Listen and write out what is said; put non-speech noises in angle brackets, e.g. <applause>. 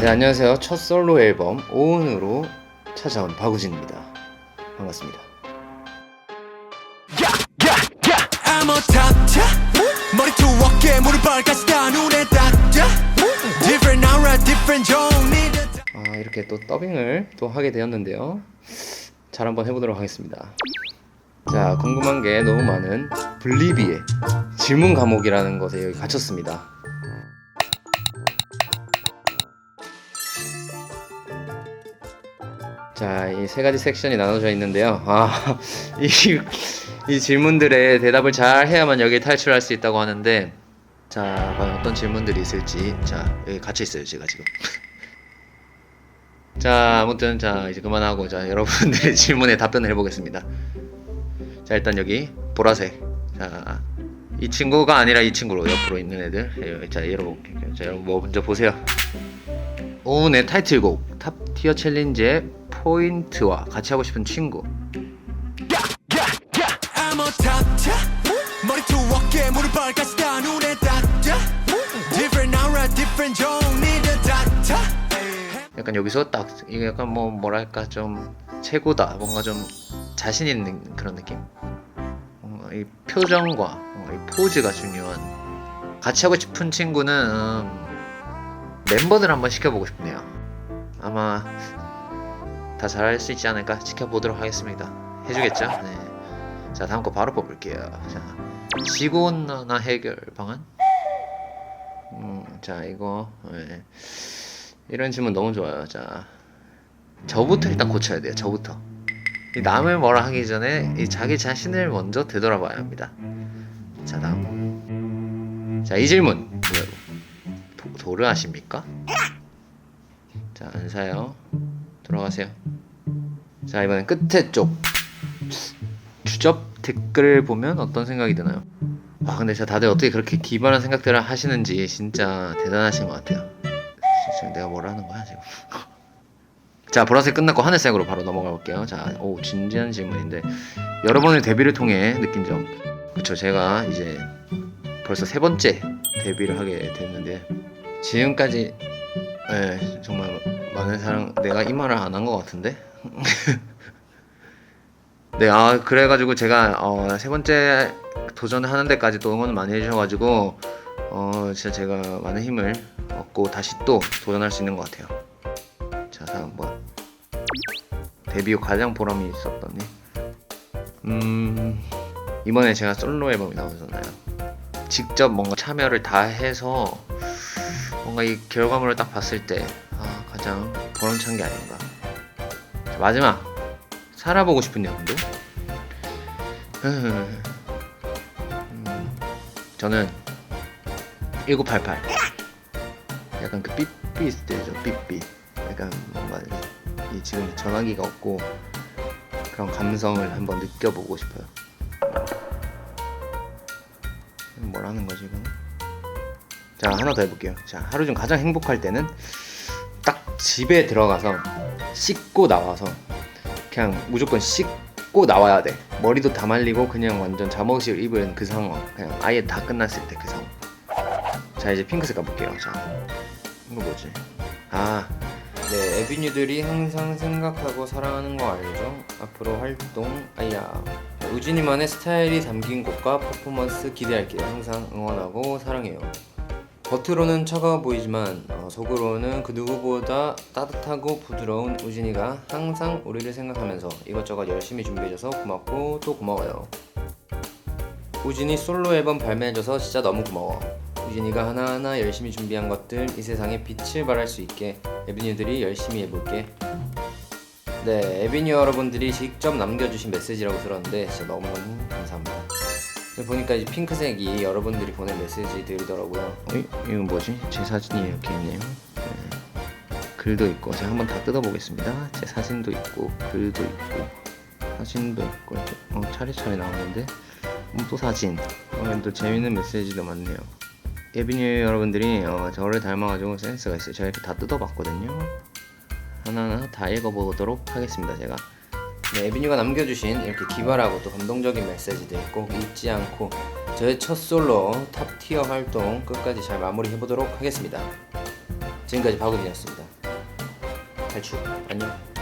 네, 안녕하세요. 첫 솔로 앨범 오은으로 찾아온 박우진입니다. 반갑습니다. 아, 이렇게 또 더빙을 또 하게 되었는데요. 잘 한번 해보도록 하겠습니다. 자, 궁금한 게 너무 많은 블리비의 질문 과목이라는 것에 여기 갇혔습니다. 자, 이 세 가지 섹션이 나눠져 있는데요. 아, <laughs> 이, 이 질문들의 대답을 잘 해야만 여기 탈출할 수 있다고 하는데, 자, 과연 어떤 질문들이 있을지, 자, 여기 갇혀 있어요, 제가 지금. <laughs> 자, 아무튼 자 이제 그만하고 자 여러분들의 <laughs> 질문에 답변을 해보겠습니다. 자 일단 여기 보라색. 자 이 친구가 아니라 이 친구로 옆으로 있는 애들. 예, 자 열어볼게요. 자 여러분 뭐 먼저 보세요. 오은의 타이틀곡 탑 티어 챌린지의 포인트와 같이 하고 싶은 친구. 약간 여기서 딱 이게 약간 뭐 뭐랄까 좀 최고다. 뭔가 좀 자신 있는 그런 느낌. 이 표정과 이 포즈가 중요한. 같이 하고 싶은 친구는 음, 멤버들 한번 시켜보고 싶네요. 아마 다 잘할 수 있지 않을까 지켜보도록 하겠습니다 해주겠죠 네. 자 다음 거 바로 뽑을게요 자 지구온난화 해결 방안 음, 자 이거 네. 이런 질문 너무 좋아요. 자, 저부터 일단 고쳐야 돼요. 저부터. 이 남을 뭐라 하기 전에 이 자기 자신을 먼저 되돌아봐야 합니다. 자, 다음. 자, 이 질문. 도, 도르 아십니까? 자, 안 사요. 돌아가세요. 자, 이번엔 끝에 쪽. 주접 댓글을 보면 어떤 생각이 드나요? 아, 근데 진짜 다들 어떻게 그렇게 기발한 생각들을 하시는지 진짜 대단하신 것 같아요. 지금 내가 뭘 하는 거야 지금? <laughs> 자 보라색 끝났고 하늘색으로 바로 넘어가 볼게요. 자, 오 진지한 질문인데 여러분의 데뷔를 통해 느낀 점. 그쵸 제가 이제 벌써 세 번째 데뷔를 하게 됐는데 지금까지 예, 정말 많은 사랑 내가 이 말을 안 한 것 같은데. <laughs> 네, 아 그래가지고 제가 어, 세 번째 도전을 하는 데까지 또 응원을 많이 해주셔가지고 어 진짜 제가 많은 힘을 얻고 다시 또 도전할 수 있는 것 같아요. 자 다음 뭐 데뷔 후 가장 보람이 있었더니 음 이번에 제가 솔로 앨범이 나오잖아요. 직접 뭔가 참여를 다 해서 뭔가 이 결과물을 딱 봤을 때 아, 가장 보람찬 게 아닌가. 자, 마지막. 살아보고 싶은 연도. 음, 저는 1988 약간 그 삐삐 있을 때죠 삐삐. 약간 뭔가 이 지금 전화기가 없고 그런 감성을 한번 느껴보고 싶어요. 뭐라는 거지 이거는? 자 하나 더 해볼게요. 자 하루 중 가장 행복할 때는 딱 집에 들어가서 씻고 나와서 그냥 무조건 씻고 나와야 돼 머리도 다 말리고 그냥 완전 잠옷을 입은 그 상황 그냥 아예 다 끝났을 때 그 상황 자 이제 핑크색 가볼게요 자 이거 뭐지 아 네, 에비뉴들이 항상 생각하고 사랑하는 거 알죠? 앞으로 활동, 아야. 우진이만의 스타일이 담긴 곡과 퍼포먼스 기대할게요. 항상 응원하고 사랑해요. 겉으로는 차가워 보이지만 어, 속으로는 그 누구보다 따뜻하고 부드러운 우진이가 항상 우리를 생각하면서 이것저것 열심히 준비해줘서 고맙고 또 고마워요. 우진이 솔로 앨범 발매해줘서 진짜 너무 고마워. 우진이가 하나하나 열심히 준비한 것들 이 세상에 빛을 발할 수 있게 에비뉴들이 열심히 해볼게. 네, 에비뉴 여러분들이 직접 남겨주신 메시지라고 들었는데 진짜 너무너무 감사합니다. 보니까 이제 핑크색이 여러분들이 보낸 메시지들이더라고요. 이, 이건 뭐지? 제 사진이 이렇게 있네요. 네. 글도 있고 제가 한번 다 뜯어보겠습니다. 제 사진도 있고 글도 있고 사진도 있고 어, 차례차례 나오는데 음, 또 사진. 어, 또 재밌는 메시지도 많네요. 예빈이 여러분들이 어, 저를 닮아가지고 센스가 있어요. 제가 이렇게 다 뜯어봤거든요. 하나하나 다 읽어보도록 하겠습니다. 제가 네, 예빈이가 남겨주신 이렇게 기발하고 또 감동적인 메시지도 있고 잊지 않고 저의 첫 솔로 탑 티어 활동 끝까지 잘 마무리해보도록 하겠습니다. 지금까지 박은이었습니다. 탈출 안녕